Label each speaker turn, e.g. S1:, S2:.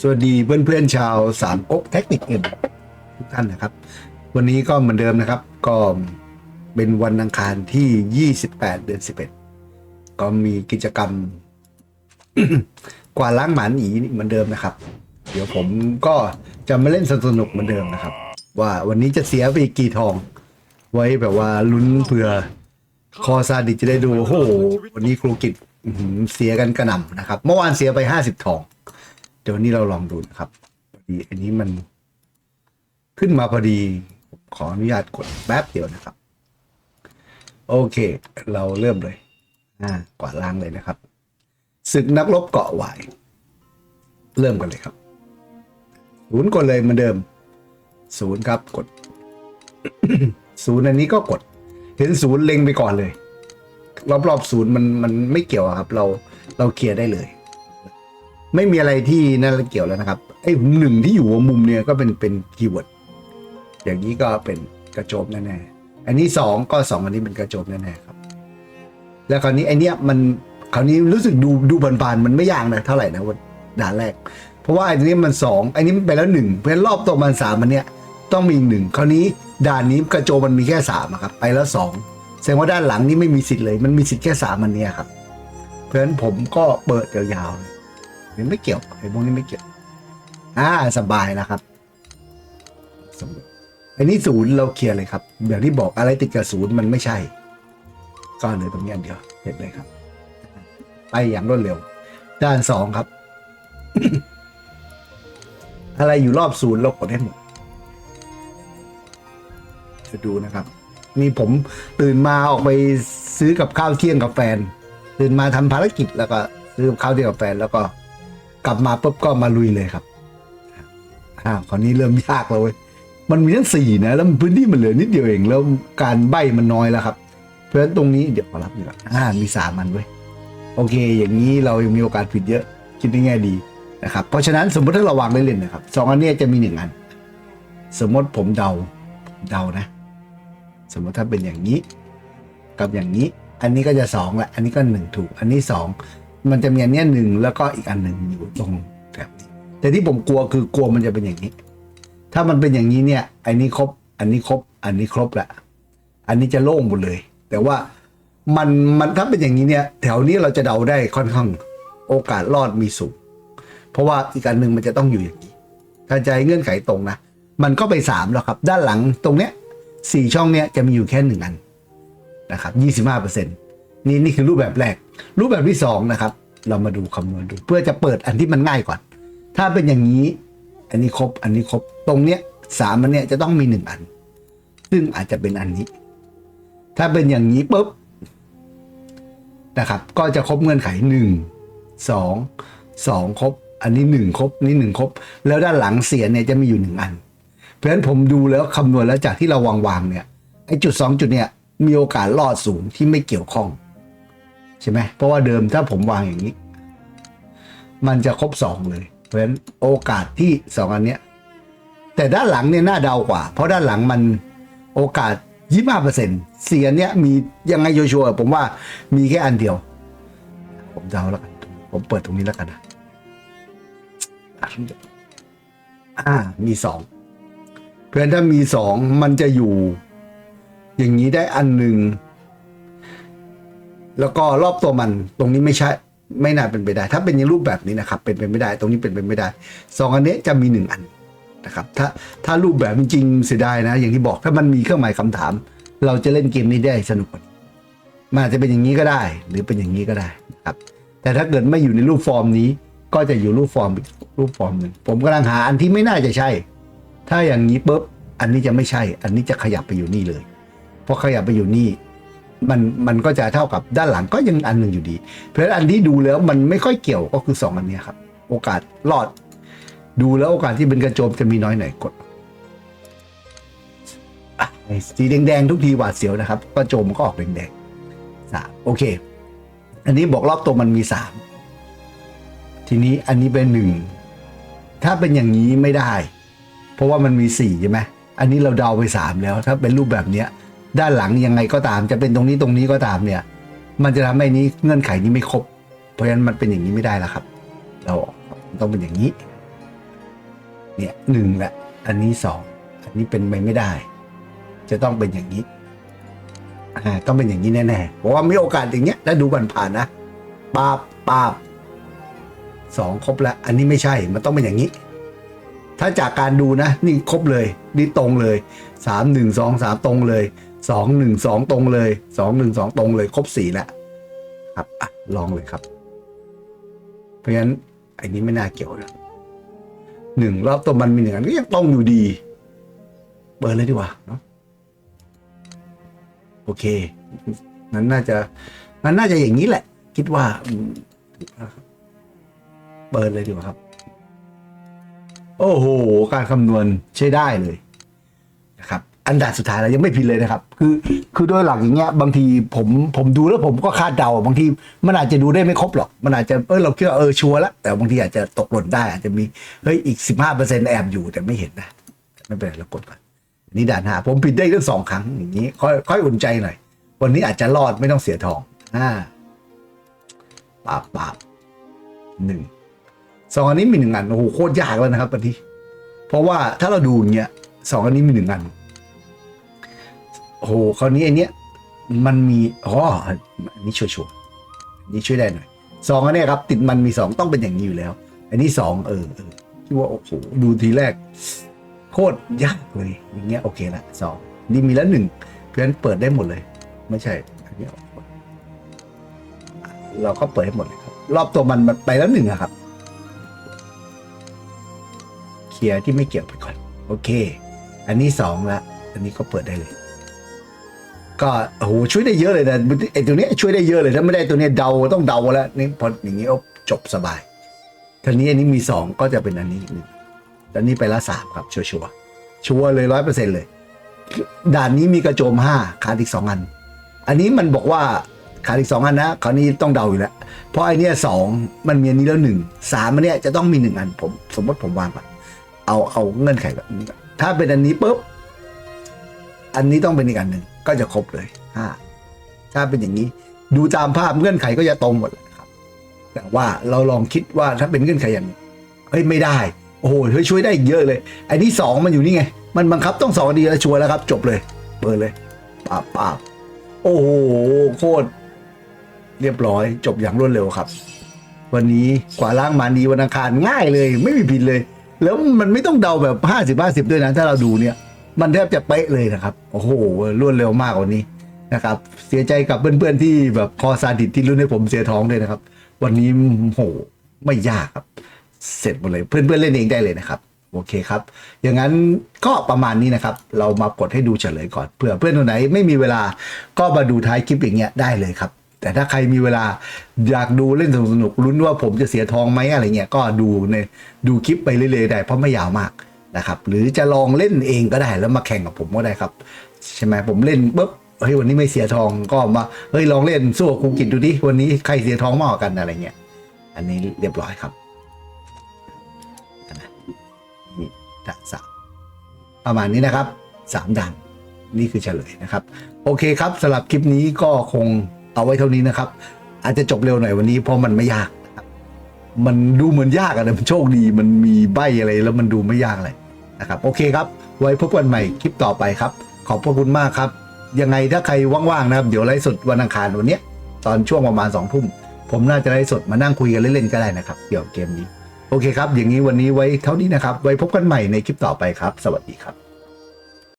S1: สวัสดีเพื่อนๆชาวสามก๊กเทคนิคเอ็มทุกท่านนะครับ วันนี้ก็เหมือนเดิมนะครับ ก็เป็นวันอังคารที่ 28 เดือน 11 ก็มีกิจกรรม กว่าดล้างหมันอีเหมือนเดิมนะครับ เดี๋ยวผมก็จะมาเล่นสนุกเหมือนเดิมนะครับ ว่าวันนี้จะเสียไปกี่ทอง ไว้แบบว่าลุ้นเผื่อคอซาดิจะได้ดูโอ้โหวันนี้ครูกิจเสียกันกระหน่ำนะครับ เมื่อวานเสียไป 50 ทอง ดี๋ยววันนี้เราลองดูนะครับพอดีอันนี้มันขึ้นมาพอดีผมขออนุญาตกดแป๊บเดียวนะครับ โอเค เราเริ่มเลยอ่ากวาดล้างเลยนะครับศึกนักรบเกาะหวายเริ่มกันเลยครับศูนย์กดเลยเหมือนเดิมศูนย์ครับกดศูนย์อันนี้ก็กด เห็นศูนย์เล็งไปก่อนเลย รอบๆศูนย์มันมันไม่เกี่ยวครับ เราเราเคลียร์ได้เลย ไม่มีอะไรที่นั่นเกี่ยวแล้วนะครับไอ้หนึ่งที่อยู่หัวมุมเนี่ยก็เป็นเป็นคีย์เวิร์ดอย่างนี้ก็เป็นกระโจมแน่ๆอันนี้สองก็สองอันนี้เป็นกระโจมแน่ๆครับ แล้วคราวนี้ไอเนี้ยมันคราวนี้รู้สึกดูดูบานๆมันไม่ยากนะเท่าไหร่นะวันด่านแรก เพราะว่าไอ้นี้มันสองไอ้นี้มันไปแล้วหนึ่งเพราะฉะนั้นรอบตัวมันสามมันเนี้ยต้องมีหนึ่งคราวนี้ด่านนี้กระโจมมันมีแค่สามอะครับไปแล้วสองแสดงว่าด้านหลังนี่ไม่มีสิทธิ์เลย มันมีสิทธิ์แค่สามมันเนี้ยครับ เพราะฉะนั้นผมก็เปิดยาวๆ เลยนี่ไม่เกี่ยวไอ้พวกนี้ไม่เกี่ยว อ่าสบายแล้วครับสมมติอันนี้ศูนย์เราเคลียร์เลยครับอย่างที่บอกอะไรติดกับศูนย์มันไม่ใช่ ก็เหลือตรงนี้อันเดียวเสร็จเลยครับ ไปอย่างรวดเร็ว ด้านสองครับ อะไรอยู่รอบศูนย์เรากดให้หมดจะดูนะครับนี่ผมตื่นมาออกไปซื้อกับข้าวเที่ยงกับแฟน ตื่นมาทำภารกิจแล้วก็ซื้อกับข้าวเที่ยงกับแฟนแล้วก็ กลับมาปุ๊บก็มาลุยเลยครับอ่าคราวนี้เริ่มยากแล้วเว้ยมันมีทั้งสี่นะแล้วพื้นที่มันเหลือนิดเดียวเองแล้วการใบมันน้อยแล้วครับ เพราะฉะนั้นตรงนี้เดี๋ยวขอรับดีกว่าอ่ามีสามอันเว้ยโอเค อย่างนี้เรายังมีโอกาสผิดเยอะคิดในแง่ดีนะครับเพราะฉะนั้นสมมติถ้าเราวางเล่นๆนะครับสองอันนี้จะมีหนึ่งอัน สมมติผมเดาเดานะ สมมติถ้าเป็นอย่างนี้ กับอย่างนี้ อันนี้ก็จะสองแหละอันนี้ก็หนึ่งถูก อันนี้สอง มันจะมีอันเนี้ยหนึ่งแล้วก็อีกอันหนึ่งอยู่ตรงแบบนี้แต่ที่ผมกลัวคือกลัวมันจะเป็นอย่างนี้ ถ้ามันเป็นอย่างนี้เนี่ยอันนี้ครบ อันนี้ครบ อันนี้ครบแหละอันนี้จะโล่งหมดเลย แต่ว่ามันมันถ้าเป็นอย่างนี้เนี่ย แถวนี้เราจะเดาได้ค่อนข้างโอกาสรอดมีสูงเพราะว่าอีกอันหนึ่งมันจะต้องอยู่อย่างนี้ถ้าใจเงื่อนไขตรงนะมันก็ไปสามแล้วครับ ด้านหลังตรงเนี้ยสี่ช่องเนี้ยจะมีอยู่แค่หนึ่งอันนะครับยี่สิบห้าเปอร์เซ็นต์ นี่นี่คือรูปแบบแรก รูปแบบที่สองนะครับ เรามาดูคำนวณดู เพื่อจะเปิดอันที่มันง่ายก่อน ถ้าเป็นอย่างนี้ อันนี้ครบ อันนี้ครบ ตรงเนี้ยสามอันเนี้ยจะต้องมีหนึ่งอัน ซึ่งอาจจะเป็นอันนี้ ถ้าเป็นอย่างนี้ปุ๊บนะครับ ก็จะครบเงื่อนไขหนึ่งสองสองครบ อันนี้หนึ่งครบนี่หนึ่งครบ แล้วด้านหลังเสียเนี่ยจะมีอยู่หนึ่งอัน เพราะฉะนั้นผมดูแล้วคำนวณแล้วจากที่เราวางวางเนี่ยไอ้จุดสองจุดเนี่ยมีโอกาสรอดสูงที่ไม่เกี่ยวข้อง ช่ไหมเพราะว่าเดิมถ้าผมวางอย่างนี้ มันจะครบสองเลย เพราะฉะนั้นโอกาสที่สองอันเนี้ย แต่ด้านหลังเนี่ยน่าเดากว่า เพราะด้านหลังมันโอกาสยี่ห้าเปอร์เซ็นต์เสียเนี้ยมียังไงชัวร์ผมว่ามีแค่อันเดียว ผมเดาแล้วกัน ผมเปิดตรงนี้แล้วกันนะอ่ามีสองเพราะฉะนั้นถ้ามีสองมันจะอยู่ อย่างนี้ได้อันหนึ่ง แล้วก็รอบตัวมันตรงนี้ไม่ใช่ไม่น่าเป็นไปได้ ถ้าเป็นในรูปแบบนี้นะครับ เป็นไปไม่ได้ ตรงนี้เป็นไปไม่ได้สองอันนี้จะมีหนึ่งอันนะครับถ้าถ้ารูปแบบจริงเสียดายนะ อย่างที่บอกถ้ามันมีเครื่องหมายคำถาม เราจะเล่นเกมนี้ได้สนุกกว่ามันอาจจะเป็นอย่างนี้ก็ได้ หรือเป็นอย่างนี้ก็ได้นะครับแต่ถ้าเกิดไม่อยู่ในรูปฟอร์มนี้ ก็จะอยู่รูปฟอร์มรูปฟอร์มหนึ่งผมกำลังหาอันที่ไม่น่าจะใช่ ถ้าอย่างนี้ปุ๊บอันนี้จะไม่ใช่ อันนี้จะขยับไปอยู่นี่เลยเพราะขยับไปอยู่นี่ มันมันก็จะเท่ากับด้านหลังก็ยังอันหนึ่งอยู่ดี เพราะฉะนั้นอันที่ดูแล้วมันไม่ค่อยเกี่ยวก็คือสองอันนี้ครับ โอกาสรอด ดูแล้วโอกาสที่เป็นกระโจมจะมีน้อยหน่อยกดสีแดงๆทุกทีหวาดเสียวนะครับกระโจมก็ออกแดงๆสามโอเค อันนี้บอกรอบตัวมันมีสามทีนี้อันนี้เป็นหนึ่งถ้าเป็นอย่างนี้ไม่ได้ เพราะว่ามันมีสี่ใช่ไหมอันนี้เราเดาไปสามแล้ว ถ้าเป็นรูปแบบเนี้ย ด้านหลังยังไงก็ตาม จะเป็นตรงนี้ตรงนี้ก็ตามเนี่ย มันจะทำให้นี้เงื่อนไขนี้ไม่ครบ เพราะฉะนั้นมันเป็นอย่างนี้ไม่ได้แล้วครับ เราต้องเป็นอย่างนี้ เนี่ยหนึ่งแหละอันนี้สองอันนี้เป็นไปไม่ได้ จะต้องเป็นอย่างนี้อ่าต้องเป็นอย่างนี้แน่ๆเพราะว่ามีโอกาสอย่างเงี้ยแล้วดูผ่านๆนะปาบปาบสองครบแล้วอันนี้ไม่ใช่มันต้องเป็นอย่างนี้ ถ้าจากการดูนะ นี่ครบเลย นี่ตรงเลยสามหนึ่งสองสามตรงเลย สองหนึ่งสองตรงเลยสองหนึ่งสองตรงเลยครบสี่แล้วครับอะลองเลยครับ เพราะฉะนั้นไอ้นี้ไม่น่าเกี่ยวนะหนึ่งรอบตัวมันมีหนึ่งอันก็ยังตรงอยู่ดี เปิดเลยดีกว่าเนาะโอเค นั้นน่าจะมันน่าจะอย่างนี้แหละ คิดว่า เปิดเลยดีกว่าครับ โอ้โห การคำนวณใช้ได้เลยนะครับ อันดับสุดท้ายแล้วยังไม่ผิดเลยนะครับ คือคือโดยหลักอย่างเงี้ยบางทีผมผมดูแล้วผมก็คาดเดาบางทีมันอาจจะดูได้ไม่ครบหรอก มันอาจจะเออเราคิดว่าเออชัวร์แล้วแต่บางทีอาจจะตกหล่นได้อาจจะมีเฮ้ยอีกสิบห้าเปอร์เซ็นต์แอบอยู่แต่ไม่เห็นนะไม่เป็นไรเรากดก่อนนี่ด่านหาผมผิดได้ตั้งสองครั้งอย่างนี้ค่อยค่อยอุ่นใจหน่อยวันนี้อาจจะรอดไม่ต้องเสียทองอ่าปาบปาบหนึ่งสองอันนี้มีหนึ่งอันโอ้โหโคตรยากแล้วนะครับวันนี้เพราะว่าถ้าเราดูอย่างเงี้ยสองอันนี้มีหนึ่งอัน โอ้โหคราวนี้ไอเนี้ยมันมีอ๋ออันนี้ชัวร์ๆอันนี้ช่วยได้หน่อยสองอันเนี้ยครับ ติดมันมีสองต้องเป็นอย่างนี้อยู่แล้ว อันนี้สองเออเออที่ว่าโอ้โหดูทีแรก โคตรยากเลย อย่างเงี้ยโอเคละสองนี่มีแล้วหนึ่งเพราะฉะนั้นเปิดได้หมดเลย ไม่ใช่อันนี้เราก็เปิดให้หมดเลยครับ รอบตัวมันมันไปแล้วหนึ่งครับเคลียร์ที่ไม่เกี่ยวไปก่อน โอเค อันนี้สองละ อันนี้ก็เปิดได้เลย ก็โอ้โหช่วยได้เยอะเลยนะไอ้ตัวนี้ช่วยได้เยอะเลยถ้าไม่ได้ตัวนี้เดาต้องเดาแล้วนี่พออย่างนี้จบสบายทีนี้อันนี้มีสองก็จะเป็นอันนี้อีกหนึ่งตอนนี้ไปละสามครับชัวร์ชัวร์ชัวร์เลยร้อยเปอร์เซ็นต์เลย ด่านนี้มีกระโจมห้าขาดอีกสองอัน อันนี้มันบอกว่าขาดอีกสองอันนะคราวนี้ต้องเดาอยู่แล้วเพราะไอเนี้ยสองมันมีอันนี้แล้วหนึ่งสามอันเนี้ยจะต้องมีหนึ่งอันผม สมมติผมวางก่อนเอาเอาเงื่อนไขแบบนี้ถ้าเป็นอันนี้ปุ๊บอันนี้ต้องเป็นอีกอันหนึ่ง ก็จะครบเลยห้าถ้าเป็นอย่างนี้ดูตามภาพเงื่อนไขก็จะตรงหมดเลยครับ แต่ว่าเราลองคิดว่าถ้าเป็นเงื่อนไขอย่างเฮ้ยไม่ได้ โอ้โหเฮ้ยช่วยได้อีกเยอะเลยไอ้ที่สองมันอยู่นี่ไง มันบังคับต้องสองอดีแล้วชัวร์แล้วครับ จบเลยเปิดเลยปาบปาบโอ้โหโคตรเรียบร้อย จบอย่างรวดเร็วครับ วันนี้กว่าล้างมานีวันอังคารง่ายเลย ไม่มีผิดเลย แล้วมันไม่ต้องเดาแบบห้าสิบห้าสิบด้วยนะ ถ้าเราดูเนี่ย มันแทบจะเป๊ะเลยนะครับ โอ้โหรวดเร็วมากกว่านี้นะครับ เสียใจกับเพื่อนๆที่แบบคอซาดิสที่รุ่นให้ผมเสียท้องเลยนะครับ วันนี้โหไม่ยากครับ เสร็จหมดเลยเพื่อนๆเล่นเองได้เลยนะครับโอเคครับ อย่างนั้นก็ประมาณนี้นะครับ เรามากดให้ดูเฉลยก่อน เผื่อเพื่อนคนไหนไม่มีเวลาก็มาดูท้ายคลิปอย่างเงี้ยได้เลยครับ แต่ถ้าใครมีเวลาอยากดูเล่นสนุกๆลุ้นว่าผมจะเสียทองไหมอะไรเงี้ยก็ดูในดูคลิปไปเรื่อยๆได้เพราะไม่ยาวมาก นะครับหรือจะลองเล่นเองก็ได้แล้วมาแข่งกับผมก็ได้ครับ ใช่ไหมผมเล่นปุ๊บเฮ้ยวันนี้ไม่เสียทองก็มาเฮ้ยลองเล่นสู้ครูกิจดูดิวันนี้ใครเสียทองมากกว่ากันอะไรเงี้ยอันนี้เรียบร้อยครับนี่ด่านสามประมาณนี้นะครับสามด่านนี่คือเฉลยนะครับ โอเคครับสำหรับคลิปนี้ก็คงเอาไว้เท่านี้นะครับ อาจจะจบเร็วหน่อยวันนี้เพราะมันไม่ยากมันดูเหมือนยากอะแต่มันโชคดีมันมีใบอะไรแล้วมันดูไม่ยากอะไร นะครับโอเคครับ ไว้พบกันใหม่คลิปต่อไปครับ ขอบพระคุณมากครับ ยังไงถ้าใครว่างๆนะครับ เดี๋ยวไลฟ์สดวันอังคารวันนี้ตอนช่วงประมาณสองทุ่ม ผมน่าจะไลฟ์สดมานั่งคุยกันเล่นๆก็ได้นะครับเกี่ยวกับเกมนี้ โอเคครับ อย่างนี้วันนี้ไว้เท่านี้นะครับ ไว้พบกันใหม่ในคลิปต่อไปครับ สวัสดีครับ